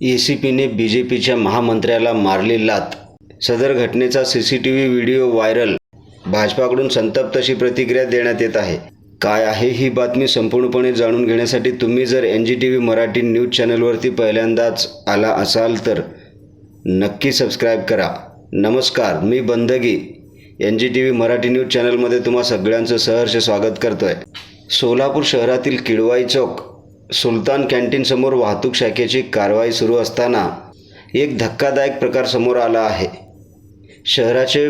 ए C पीने B J पीच्या महामंत्र्याला मारली लात. सदर घटनेचा C C T V video viral. भाजपाकडून संतप्त अशी प्रतिक्रिया देण्यात येत आहे. काय आहे ही बातमी संपूर्णपणे जाणून घेण्यासाठी तुम्ही जर N G T V Marathi news चॅनलवरती पहिल्यांदाच आला असाल तर नक्की सबस्क्राईब करा. नमस्कार मी Bandagi. N G T V Marathi news चॅनलमध्ये तुम्हा सगळ्यांचं सहर्ष स्वागत करतोय. सोलापूर शहरातील किडवाई चौक सुलतान कॅन्टीनसमोर वाहतूक शाखेची कारवाई सुरू असताना एक धक्कादायक प्रकार समोर आला आहे. शहराचे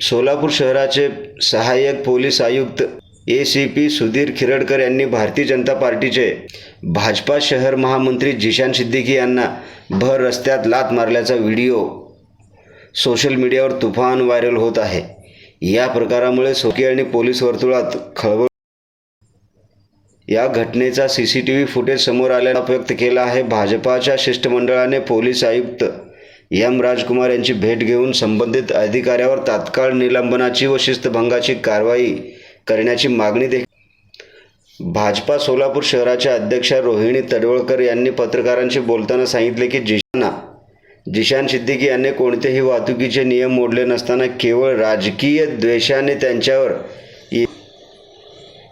सोलापूर शहराचे सहाय्यक पोलीस आयुक्त A C P Sudhir Khiradkar यांनी भारतीय जनता पार्टीचे भाजपा शहर महामंत्री जिशान सिद्दीकी यांना भर रस्त्यात लात मारल्याचा व्हिडिओ सोशल मीडियावर तुफान व्हायरल होत आहे. या प्रकारामुळे सोकी आणि पोलीस वर्तुळात खळबळ या घटनेचा C C T V footage समोर आल्याला व्यक्त केला आहे. भाजपाच्या शिष्टमंडळाने पोलीस आयुक्त एम राजकुमार यांची भेट घेऊन संबंधित अधिकाऱ्यावर तात्काळ निलंबनाची व शिस्तभंगाची कारवाई करण्याची मागणी देखील भाजपा सोलापूर शहराच्या अध्यक्षा रोहिणी तडवळकर यांनी पत्रकारांशी बोलताना सांगितले की जिशाना जिशान सिद्दीकी यांनी कोणतेही वाहतुकीचे नियम मोडले नसताना केवळ राजकीय द्वेषाने त्यांच्यावर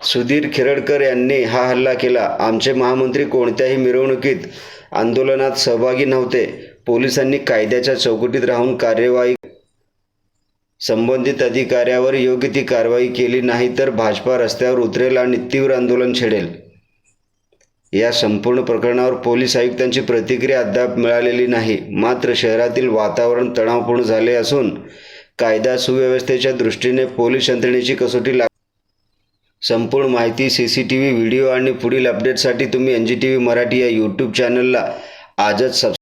सुधीर खिरडकर यांनी हा हल्ला केला. आमचे महामंत्री कोणत्याही मिरवणुकीत आंदोलनात सहभागी नव्हते. पोलिसांनी कायद्याच्या चौकटीत राहून कार्यवाही संबंधित अधिकाऱ्यावर योग्य ती कारवाई केली नाही तर भाजपा रस्त्यावर उतरेल आणि तीव्र आंदोलन छेडेल. या संपूर्ण प्रकरणावर पोलीस आयुक्तांची प्रतिक्रिया अद्याप मिळालेली नाही. मात्र शहरातील वातावरण तणावपूर्ण झाले असून कायदा सुव्यवस्थेच्या दृष्टीने पोलीस यंत्रणेची कसोटी लाग संपूर्ण माहिती C C T V video आणि पुढील अपडेटसाठी तुम्ही N G T V Marathi या यूट्यूब चॅनलला आजच सब